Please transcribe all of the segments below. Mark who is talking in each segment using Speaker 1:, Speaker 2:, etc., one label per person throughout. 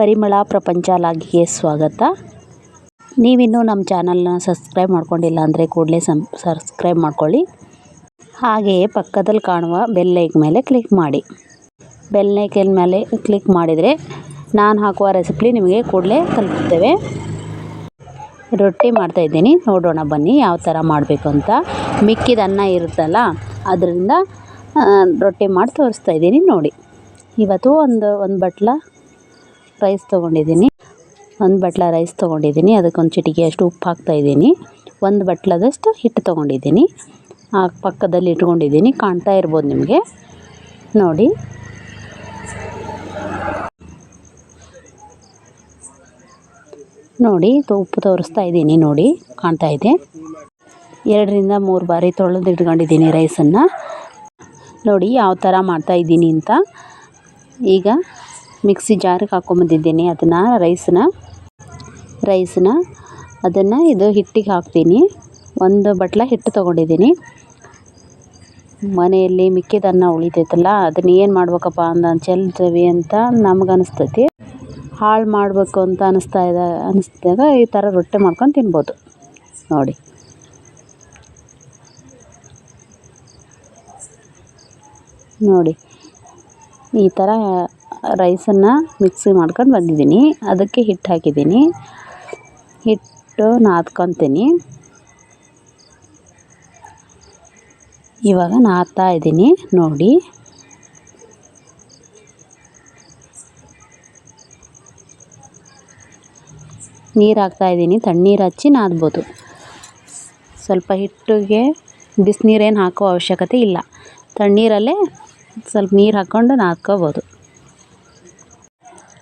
Speaker 1: ಪರಿಮಳ ಪ್ರಪಂಚ ಲಾಗಿಗೆ ಸ್ವಾಗತ. ನೀವಿನ್ನೂ ನಮ್ಮ ಚಾನಲ್ನ ಸಬ್ಸ್ಕ್ರೈಬ್ ಮಾಡ್ಕೊಂಡಿಲ್ಲ ಅಂದರೆ ಕೂಡಲೇ ಸಂ, ಸಬ್ಸ್ಕ್ರೈಬ್ ಮಾಡ್ಕೊಳ್ಳಿ. ಹಾಗೆಯೇ ಪಕ್ಕದಲ್ಲಿ ಕಾಣುವ ಬೆಲ್ ಐಕ್ ಮೇಲೆ ಕ್ಲಿಕ್ ಮಾಡಿ. ಬೆಲ್ ಐಕನ್ ಮೇಲೆ ಕ್ಲಿಕ್ ಮಾಡಿದರೆ ನಾನು ಹಾಕುವ ರೆಸಿಪಿ ನಿಮಗೆ ಕೂಡಲೇ ತಲುಪುತ್ತೇವೆ. ರೊಟ್ಟಿ ಮಾಡ್ತಾಯಿದ್ದೀನಿ ನೋಡೋಣ ಬನ್ನಿ ಯಾವ ಥರ ಮಾಡಬೇಕು ಅಂತ. ಮಿಕ್ಕಿದ ಅನ್ನ ಇರುತ್ತಲ್ಲ, ಅದರಿಂದ ರೊಟ್ಟಿ ಮಾಡಿ ತೋರಿಸ್ತಾ ಇದ್ದೀನಿ ನೋಡಿ. ಇವತ್ತು ಒಂದು ಒಂದು ಬಟ್ಲ ರೈಸ್ ತೊಗೊಂಡಿದ್ದೀನಿ. ಒಂದು ಬಟ್ಲ ರೈಸ್ ತೊಗೊಂಡಿದ್ದೀನಿ. ಅದಕ್ಕೊಂದು ಚಿಟಿಕೆ ಅಷ್ಟು ಉಪ್ಪು ಹಾಕ್ತಾಯಿದ್ದೀನಿ ಒಂದು ಬಟ್ಲದಷ್ಟು ಹಿಟ್ಟು ತೊಗೊಂಡಿದ್ದೀನಿ. ಆ ಪಕ್ಕದಲ್ಲಿ ಇಟ್ಕೊಂಡಿದ್ದೀನಿ. ಕಾಣ್ತಾ ಇರ್ಬೋದು ನಿಮಗೆ. ನೋಡಿ. ನೋಡಿ ಉಪ್ಪು ತೋರಿಸ್ತಾ ಇದ್ದೀನಿ ನೋಡಿ. ಕಾಣ್ತಾ ಇದೆ. ಎರಡರಿಂದ ಮೂರು ಬಾರಿ ತೊಳೆದು ಇಟ್ಕೊಂಡಿದ್ದೀನಿ ರೈಸನ್ನು ನೋಡಿ, ಯಾವ ಥರ ಮಾಡ್ತಾಯಿದ್ದೀನಿ ಅಂತ. ಈಗ ಮಿಕ್ಸಿ ಜಾರಿಗೆ ಹಾಕ್ಕೊಂಬಂದಿದ್ದೀನಿ ಅದನ್ನು ರೈಸನ್ನ ರೈಸನ್ನ ಅದನ್ನು ಇದು ಹಿಟ್ಟಿಗೆ ಹಾಕ್ತೀನಿ. ಒಂದು ಬಟ್ಲ ಹಿಟ್ಟು ತೊಗೊಂಡಿದ್ದೀನಿ. ಮನೆಯಲ್ಲಿ ಮಿಕ್ಕಿದನ್ನ ಉಳಿತೈತಲ್ಲ, ಅದನ್ನ ಏನು ಮಾಡ್ಬೇಕಪ್ಪ ಅಂದ ಚೆಲ್ತೀವಿ ಅಂತ ನಮ್ಗೆ ಅನಿಸ್ತೈತಿ. ಹಾಳು ಮಾಡಬೇಕು ಅಂತ ಅನಿಸ್ತಾ ಇದೆ ಅನ್ನಿಸ್ದಾಗ ಈ ಥರ ರೊಟ್ಟಿ ಮಾಡ್ಕೊಂಡು ತಿನ್ಬೋದು. ನೋಡಿ. ನೋಡಿ. ಈ ಥರ ರೈಸನ್ನು ಮಿಕ್ಸಿ ಮಾಡ್ಕೊಂಡು ಬಂದಿದ್ದೀನಿ. ಅದಕ್ಕೆ ಹಿಟ್ಟು ಹಾಕಿದ್ದೀನಿ. ಹಿಟ್ಟು ನಾದ್ಕೊತೀನಿ. ಇವಾಗ ನಾದ್ತಾ ಇದ್ದೀನಿ. ನೋಡಿ. ನೀರು ಹಾಕ್ತಾಯಿದ್ದೀನಿ ತಣ್ಣೀರು ಹಚ್ಚಿ ನಾದ್ಬೋದು. ಸ್ವಲ್ಪ ಹಿಟ್ಟಿಗೆ ಬಿಸಿನೀರೇನು ಹಾಕೋ ಅವಶ್ಯಕತೆ ಇಲ್ಲ. ತಣ್ಣೀರಲ್ಲೇ ಸ್ವಲ್ಪ ನೀರು ಹಾಕ್ಕೊಂಡು ನಾದ್ಕೋಬೋದು.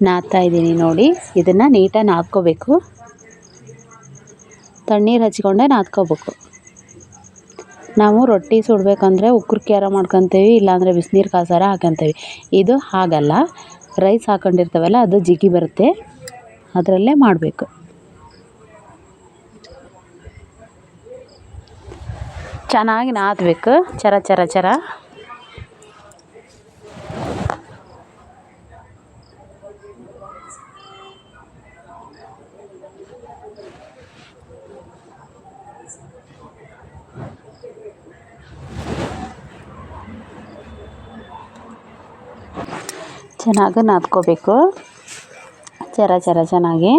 Speaker 1: ನಾದ್ತಾ ಇದ್ದೀನಿ ನೋಡಿ. ಇದನ್ನು ನೀಟಾಗಿ ನಾದ್ಕೋಬೇಕು. ತಣ್ಣೀರು ಹಚ್ಕೊಂಡೆ ನಾದ್ಕೋಬೇಕು. ನಾವು ರೊಟ್ಟಿ ಸುಡಬೇಕಂದ್ರೆ ಉಕ್ಕರು ಕ್ಯಾರ ಮಾಡ್ಕೊತೀವಿ, ಇಲ್ಲಾಂದರೆ ಬಿಸಿನೀರು ಕಾಸಾರ ಹಾಕೊತೀವಿ. ಇದು ಹಾಗಲ್ಲ. ರೈಸ್ ಹಾಕೊಂಡಿರ್ತವಲ್ಲ, ಅದು ಜಿಗಿ ಬರುತ್ತೆ. ಅದರಲ್ಲೇ ಮಾಡಬೇಕು. ಚೆನ್ನಾಗಿ ನಾದಬೇಕು. ಚರ ಚರ ಚರ. ಚೆನ್ನಾಗಿ ನಾದ್ಕೋಬೇಕು. ಚರ ಚರ ಚೆನ್ನಾಗಿ.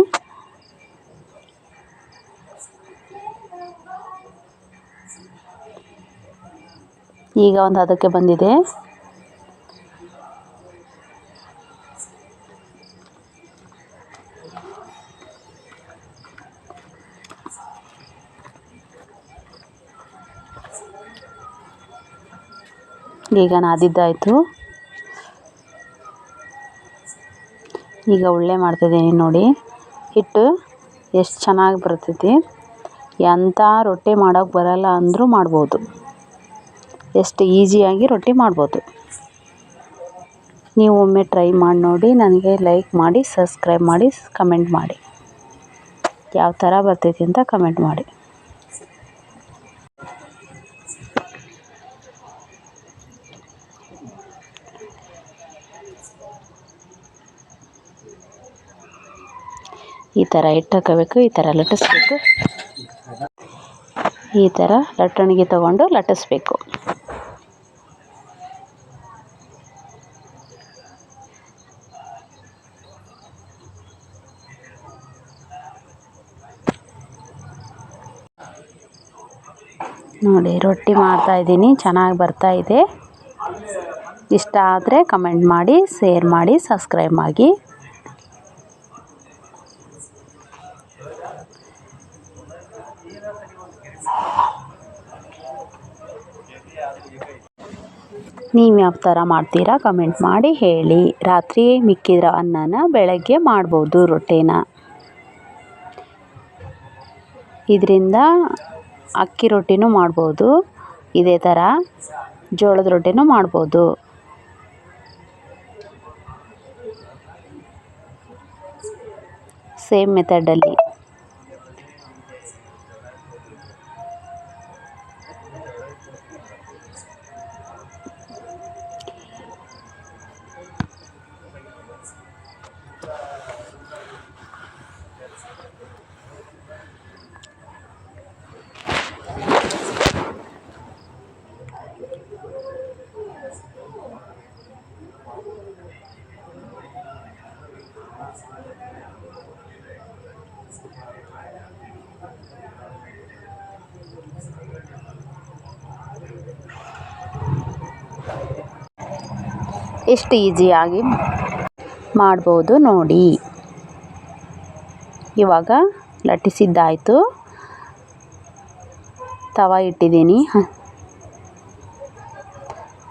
Speaker 1: ಈಗ ಒಂದು ಅದಕ್ಕೆ ಬಂದಿದೆ. ಈಗ ನಾದಿದ್ದಾಯಿತು. ಈಗ ಉಳ್ಳೆ ಮಾಡ್ತಿದ್ದೀನಿ ನೋಡಿ. ಹಿಟ್ಟು ಎಷ್ಟು ಚೆನ್ನಾಗಿ ಬರ್ತೈತಿ. ಎಂಥ ರೊಟ್ಟಿ ಮಾಡೋಕ್ಕೆ ಬರಲ್ಲ ಅಂದರೂ ಮಾಡ್ಬೋದು. ಎಷ್ಟು ಈಸಿಯಾಗಿ ರೊಟ್ಟಿ ಮಾಡ್ಬೋದು. ನೀವು ಒಮ್ಮೆ ಟ್ರೈ ಮಾಡಿ ನೋಡಿ. ನನಗೆ ಲೈಕ್ ಮಾಡಿ ಸಬ್ಸ್ಕ್ರೈಬ್ ಮಾಡಿ ಕಮೆಂಟ್ ಮಾಡಿ. ಯಾವ ಥರ ಬರ್ತೈತಿ ಅಂತ ಕಮೆಂಟ್ ಮಾಡಿ. ಈ ಥರ ಹಿಟ್ಟು ಹಾಕೋಬೇಕು ಈ ಥರ ಲಟ್ಟಿಸ್ಬೇಕು. ಈ ಥರ ಲಟ್ಟಣಿಗೆ ತಗೊಂಡು ಲಟ್ಟಿಸ್ಬೇಕು. ನೋಡಿ, ರೊಟ್ಟಿ ಮಾಡ್ತಾ ಇದ್ದೀನಿ, ಚೆನ್ನಾಗಿ ಬರ್ತಾ ಇದೆ. ಇಷ್ಟ ಆದರೆ ಕಮೆಂಟ್ ಮಾಡಿ, ಶೇರ್ ಮಾಡಿ, ಸಬ್ಸ್ಕ್ರೈಬ್ ಮಾಡಿ ನೀವು ಯಾವ ಥರ ಮಾಡ್ತೀರಾ ಕಮೆಂಟ್ ಮಾಡಿ ಹೇಳಿ. ರಾತ್ರಿ ಮಿಕ್ಕಿರೋ ಅನ್ನನ ಬೆಳಗ್ಗೆ ಮಾಡ್ಬೋದು ರೊಟ್ಟಿನ. ಇದರಿಂದ ಅಕ್ಕಿ ರೊಟ್ಟಿನೂ ಮಾಡ್ಬೋದು. ಇದೇ ಥರ ಜೋಳದ ರೊಟ್ಟಿನೂ ಮಾಡ್ಬೋದು. ಸೇಮ್ ಮೆಥಡಲ್ಲಿ ಎಷ್ಟು ಈಸಿಯಾಗಿ ಮಾಡ್ಬೋದು ನೋಡಿ. ಇವಾಗ ಲಟ್ಟಿಸಿದ್ದಾಯಿತು. ತವ ಇಟ್ಟಿದ್ದೀನಿ.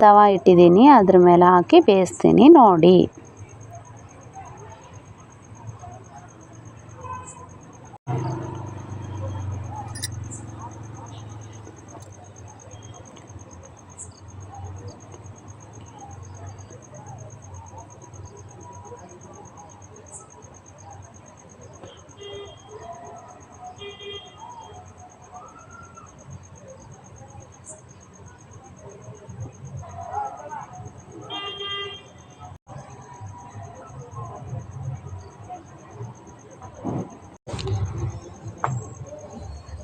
Speaker 1: ತವ ಇಟ್ಟಿದ್ದೀನಿ. ಅದ್ರ ಮೇಲೆ ಹಾಕಿ ಬೇಯಿಸ್ತೀನಿ ನೋಡಿ.